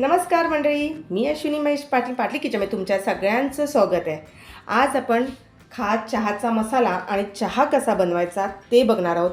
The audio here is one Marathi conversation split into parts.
नमस्कार मंडळी मी अश्विनी महेश पाटील पाटली किचनमध्ये तुमच्या सगळ्यांचं स्वागत आहे. आज आपण खा चहाचा मसाला आणि चहा कसा बनवायचा ते बघणार आहोत.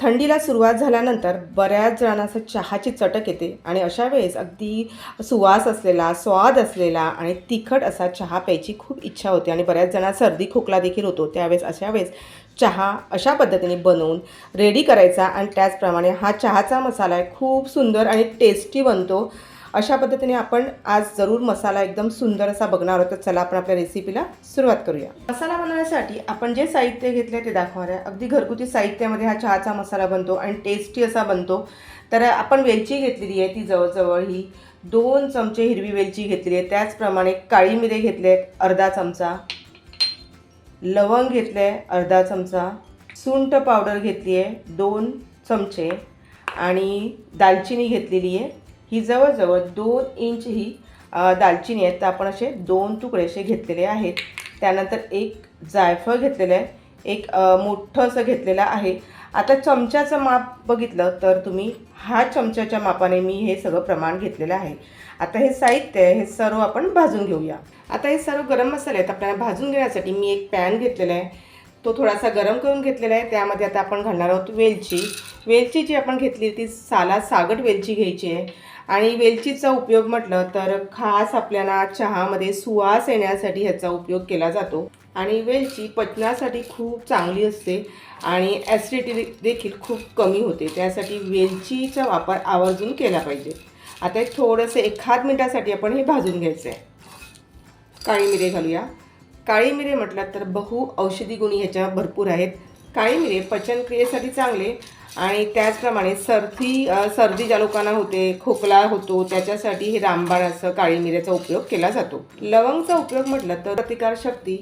थंडीला सुरुवात झाल्यानंतर बऱ्याच जणांना असं चहाची चटक येते आणि अशा वेळेस अगदी सुवास असलेला स्वाद असलेला आणि तिखट असा चहा प्यायची खूप इच्छा होते आणि बऱ्याच जणांना सर्दी खोकला देखील होतो. त्यावेळेस अशा वेळेस चहा अशा पद्धतीने बनवून रेडी करायचा आणि त्याचप्रमाणे हा चहाचा मसाला आहे खूप सुंदर आणि टेस्टी बनतो. अशा पद्धतीने आपण आज जरूर मसाला एकदम सुंदर असा बघणार आहोत. तर चला आपण आपल्या रेसिपीला सुरुवात करूया. मसाला बनवण्यासाठी आपण जे साहित्य घेतले ते दाखवणार आहे. अगदी घरगुती साहित्यामध्ये हा चहाचा मसाला बनतो आणि टेस्टी असा बनतो. तर आपण वेलची घेतलेली आहे ती जवळजवळ ही दोन चमचे हिरवी वेलची घेतली आहे. त्याचप्रमाणे काळी मिरे घेतले आहेत अर्धा चमचा. लवंग घेतले आहे अर्धा चमचा. सुंठ पावडर घेतली आहे दोन चमचे. आणि दालचिनी घेतलेली आहे ही जवळजवळ दोन इंच ही दालचिनी आहे तर आपण असे दोन तुकडे असे घेतलेले आहेत. त्यानंतर एक जायफळ घेतलेलं आहे. एक मोठं असं घेतलेलं आहे. आता चमच्याचं माप बघितलं तर तुम्ही हा चमच्याच्या मापाने मी हे सगळं प्रमाण घेतलेलं आहे. आता हे साहित्य आहे हे सर्व आपण भाजून घेऊया. आता हे सर्व गरम मसाले आहेत. आपल्याला भाजून घेण्यासाठी मी एक पॅन घेतलेला आहे. तो थोडासा गरम करून घेतलेला आहे. त्यामध्ये आता आपण घालणार आहोत वेलची. वेलची जी आपण घेतली ती साला सागट वेलची घ्यायची आहे. आणि वेलचीचा उपयोग म्हटलं तर खास आपल्याला चहामध्ये सुवास येण्यासाठी ह्याचा उपयोग केला जातो. आणि वेलची पचनासाठी खूप चांगली असते आणि ॲसिडिटी देखील खूप कमी होते. त्यासाठी वेलचीचा वापर आवर्जून केला पाहिजे. आता थोडंसं एखाद मिनिटासाठी आपण हे भाजून घ्यायचं आहे काळी मिरे घालूया. काळी मिरे म्हटलं तर बहु औषधी गुणी ह्याच्या भरपूर आहेत. काळी मिरे पचनक्रियेसाठी चांगले आणि त्याचप्रमाणे सर्दी सर्दी ज्या लोकांना होते खोकला होतो त्याच्यासाठी हे रामबाण असं काळी मिऱ्याचा उपयोग केला जातो. लवंगचा उपयोग म्हटलं तर प्रतिकारशक्ती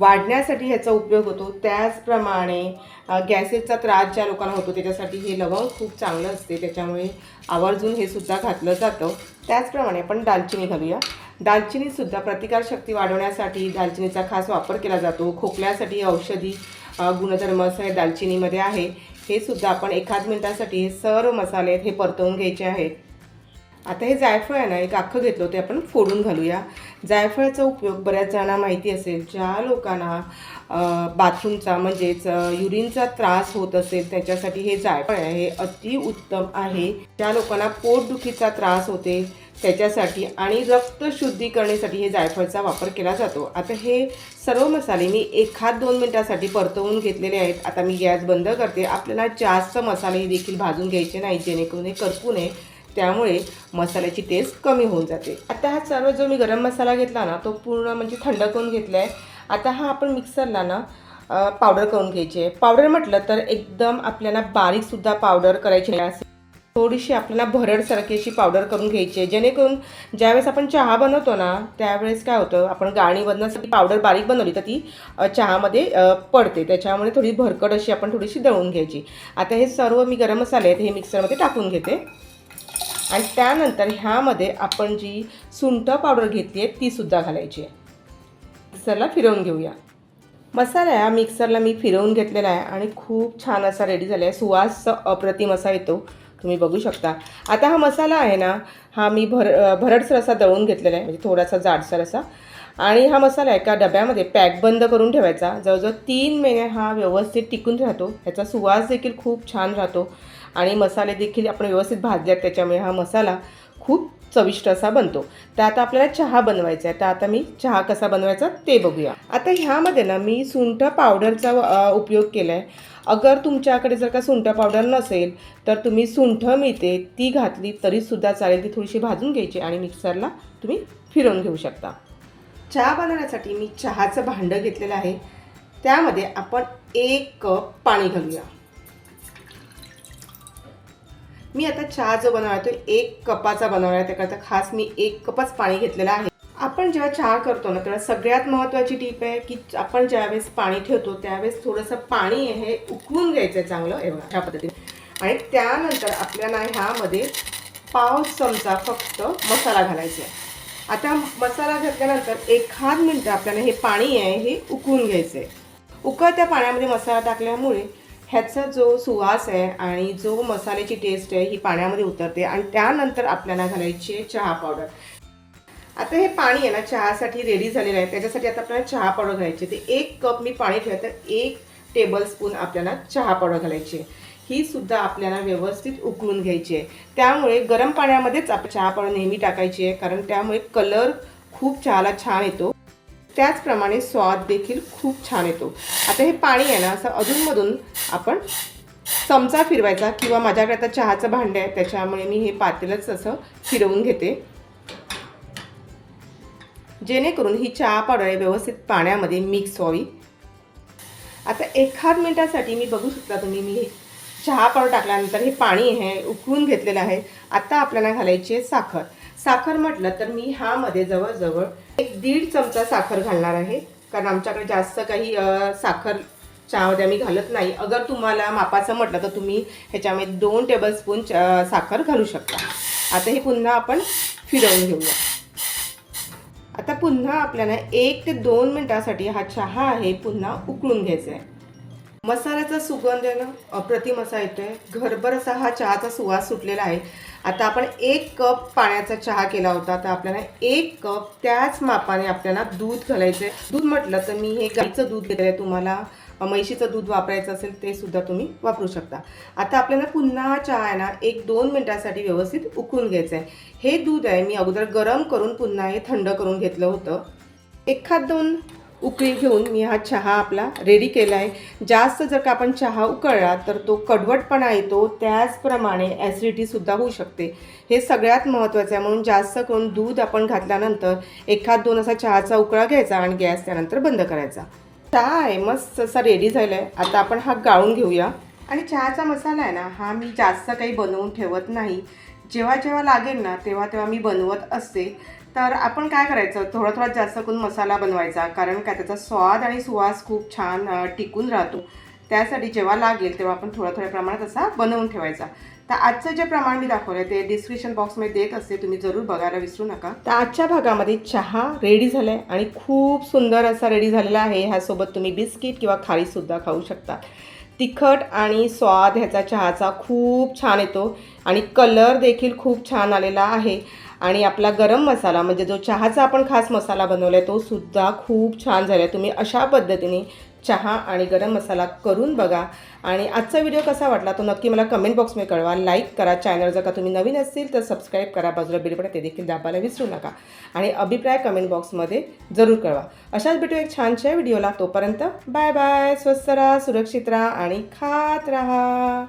वाढण्यासाठी ह्याचा उपयोग होतो. त्याचप्रमाणे गॅसेसचा त्रास ज्या लोकांना होतो त्याच्यासाठी हे लवंग खूप चांगलं असते. त्याच्यामुळे आवर्जून हे सुद्धा घातलं जातं. त्याचप्रमाणे आपण दालचिनी घालूया. दालचिनीसुद्धा प्रतिकारशक्ती वाढवण्यासाठी दालचिनीचा खास वापर केला जातो. खोकल्यासाठी औषधी गुणधर्म असं हे दालचिनीमध्ये आहे. हे सुद्धा आपण एखाद मिनिटासाठी हे सर्व मसाले आहेत हे परतवून घ्यायचे आहेत. आता हे जायफळ आहे ना एक अख्खं घेतलं ते आपण फोडून घालूया. जायफळाचा उपयोग बऱ्याच जणांना माहिती असेल ज्या लोकांना बाथरूमचा म्हणजेच युरिनचा त्रास होत असेल त्याच्यासाठी हे जायफळ आहे हे अति उत्तम आहे. ज्या लोकांना पोटदुखीचा त्रास होते त्याच्यासाठी आणि रक्त शुद्धीकरणासाठी हे जायफळचा वापर केला जातो. आता हे सर्व मसाले मी एखाद दोन मिनटासाठी परतवून घेतलेले आहेत. आता मी गॅस बंद करते. आपल्याला जास्त मसाले देखील भाजून घ्यायचे नाही जेणेकरून हे करपू नये. त्यामुळे मसाल्याची टेस्ट कमी होऊन जाते. आता हा सर्व जो मी गरम मसाला घेतला ना तो पूर्ण म्हणजे थंड करून घेतला आहे आता हा आपण मिक्सरला ना पावडर करून घ्यायची. आहे पावडर म्हटलं तर एकदम आपल्याला बारीकसुद्धा पावडर करायची नाही. थोडीशी आपल्याला भरडसारखी अशी पावडर करून घ्यायची आहे. जेणेकरून ज्यावेळेस आपण चहा बनवतो ना त्यावेळेस काय होतं आपण गाणी बनवण्यासाठी पावडर बारीक बनवली तर ती चहामध्ये पडते. त्याच्यामुळे थोडी भरकट अशी आपण थोडीशी दळून घ्यायची. आता हे सर्व मी गरम मसाले आहेत हे मिक्सरमध्ये टाकून घेते. आणि त्यानंतर ह्यामध्ये आपण जी सुंठ पावडर घेतली आहे तीसुद्धा घालायची आहे. मिक्सरला फिरवून घेऊया. मसाला या मिक्सरला मी फिरवून घेतलेला आहे आणि खूप छान असा रेडी झाला आहे. सुवास अप्रतिम असा येतो. तुम्ही बघू शकता. आता हा मसाला आहे ना हा मी भर भरडसर असा दळून घेतलेला आहे म्हणजे थोडासा जाडसर असा. आणि हा मसाला एका डब्यामध्ये पॅक बंद करून ठेवायचा. जवळजवळ तीन महिने हा व्यवस्थित टिकून राहतो. ह्याचा सुवास देखील खूप छान राहतो. आणि मसाले देखील आपण व्यवस्थित भाजल्यात त्याच्यामुळे हा मसाला खूप चविष्ट असा बनतो. तर आता आपल्याला चहा बनवायचा आहे. तर आता मी चहा कसा बनवायचा ते बघूया. आता ह्यामध्ये ना मी सुंठ पावडरचा उपयोग केला आहे अगर तुमच्याकडे जर का सुंठ पावडर नसेल तर तुम्ही सुंठ मिळते ती घातली तरीसुद्धा चालेल. ती थोडीशी भाजून घ्यायची आणि मिक्सरला तुम्ही फिरवून घेऊ शकता. चहा बनवण्यासाठी मी चहाचं भांडं घेतलेलं आहे. त्यामध्ये आपण एक कप पाणी घालूया. मी आता चहा जो बनवला तो एक कपाचा बनवला आहे त्याकरता खास मी एक कपच पाणी घेतलेलं आहे. आपण जेव्हा चहा करतो ना तेव्हा सगळ्यात महत्त्वाची टीप आहे की आपण ज्यावेळेस पाणी ठेवतो त्यावेळेस थोडंसं पाणी आहे हे उकळून घ्यायचं आहे चांगलं एवढं ह्या पद्धतीने. आणि त्यानंतर आपल्याला ह्यामध्ये पाव चमचा फक्त मसाला घालायचा आहे. आता मसाला घातल्यानंतर एखाद मिनटं आपल्याला हे पाणी आहे हे उकळून घ्यायचं आहे. उकळत्या पाण्यामध्ये मसाला टाकल्यामुळे ह्याचा जो सुवास आहे आणि जो मसाल्याची टेस्ट आहे ही पाण्यामध्ये उतरते आणि त्यानंतर आपल्याला घालायची आहे चहा पावडर आता हे पाणी आहे ना चहासाठी रेडी झालेलं आहे. त्याच्यासाठी आता आपल्याला चहा पावडर घालायची ते एक कप मी पाणी ठेवलं तर एक टेबलस्पून आपल्याला चहा पावडर घालायची आहे. ही सुद्धा आपल्याला व्यवस्थित उकळून घ्यायची आहे. त्यामुळे गरम पाण्यामध्येच आपण चहा पावडर नेहमी टाकायची आहे कारण त्यामुळे कलर खूप चहाला छान येतो. त्याचप्रमाणे स्वाद देखील खूप छान येतो. आता हे पाणी आहे ना असं अधूनमधून आपण चमचा फिरवायचा किंवा माझ्याकडे आता चहाचं भांडं आहे त्याच्यामुळे मी हे पातेलच असं फिरवून घेते. जेणेकरून ही चहा पावडर आहे व्यवस्थित पाण्यामध्ये मिक्स व्हावी. आता एखाद मिनिटासाठी मी बघू शकता तुम्ही मी हे चहा पावडर टाकल्यानंतर हे पाणी आहे उकळून घेतलेलं आहे. आता आपल्याला घालायची आहे साखर. साखर म्हटलं तर मी ह्यामध्ये जवळजवळ एक दीड चमचा साखर घालणार आहे. कारण आमच्याकडे जास्त काही साखर चहामध्ये आम्ही घालत नाही. अगर तुम्हाला मापाचं म्हटलं तर तुम्ही ह्याच्यामध्ये दोन टेबलस्पून च साखर घालू शकता. आता हे पुन्हा आपण फिरवून घेऊया. आता पुन्हा आपल्याला एक ते दोन मिनटासाठी हा चहा आहे पुन्हा उकळून घ्यायचा आहे मसाल्याचा सुगंध आहे ना अप्रतिम असा आहे घरभर असा हा चहाचा सुवास सुटलेला आहे. आता आपण एक कप पाण्याचा चहा केला होता तर आपल्याला एक कप त्याच मापाने आपल्याला दूध घालायचं आहे दूध म्हटलं तर मी हे गाईचं दूध घेतलं आहे तुम्हाला म्हैशीचं दूध वापरायचं असेल ते सुद्धा तुम्ही वापरू शकता. आता आपल्याला पुन्हा चहा आहे ना एक दोन मिनटासाठी व्यवस्थित उकळून घ्यायचं आहे हे दूध आहे मी अगोदर गरम करून पुन्हा हे थंड करून घेतलं होतं. एखाद दोन उकळी घेऊन मी हा चहा आपला रेडी केला आहे. जास्त जर का आपण चहा उकळला तर तो कडवटपणा येतो त्याचप्रमाणे ॲसिडिटीसुद्धा होऊ शकते. हे सगळ्यात महत्त्वाचं आहे म्हणून जास्त करून दूध आपण घातल्यानंतर एखाद दोन असा चहाचा उकळा घ्यायचा आणि गॅस त्यानंतर बंद करायचा. चहा आहे मस्त असा रेडी झाला आहे आता आपण हा गाळून घेऊया. आणि चहाचा मसाला आहे ना हा मी जास्त काही बनवून ठेवत नाही. जेव्हा जेव्हा लागेल ना तेव्हा तेव्हा मी बनवत असते. तर आपण काय करायचं थोडा थोडा जास्त करून मसाला बनवायचा. कारण काय त्याचा स्वाद आणि सुवास खूप छान टिकून राहतो. त्यासाठी जेव्हा लागेल तेव्हा आपण थोड्या थोड्या प्रमाणात असा बनवून ठेवायचा. तर आजचं जे प्रमाण मी दाखवलं ते डिस्क्रिप्शन बॉक्समध्ये देत असते. तुम्ही जरूर बघायला विसरू नका. तर आजच्या भागामध्ये चहा रेडी झाला आहे आणि खूप सुंदर असा रेडी झालेला आहे. ह्यासोबत तुम्ही बिस्किट किंवा खारीसुद्धा खाऊ शकता. तिखट आणि स्वाद ह्याचा चहाचा खूप छान येतो. आणि कलर देखील खूप छान आलेला आहे. आणि आपला गरम मसाला म्हणजे जो चहाचा आपण खास मसाला बनवला आहे तो सुद्धा खूप छान झाला आहे तुम्ही अशा पद्धतीने चहा आणि गरम मसाला करून बघा. आणि आजचा व्हिडिओ कसा वाटला तो नक्की मला कमेंट बॉक्समध्ये कळवा. लाईक करा चॅनल जर का तुम्ही नवीन असतील तर सबस्क्राईब करा. बाजूला बिल ते देखील दाबायला विसरू नका. आणि अभिप्राय कमेंट बॉक्समध्ये जरूर कळवा. अशाच भेटू एक छानशा व्हिडिओला. तोपर्यंत बाय बाय. स्वस्त राहा सुरक्षित राहा आणि खात राहा.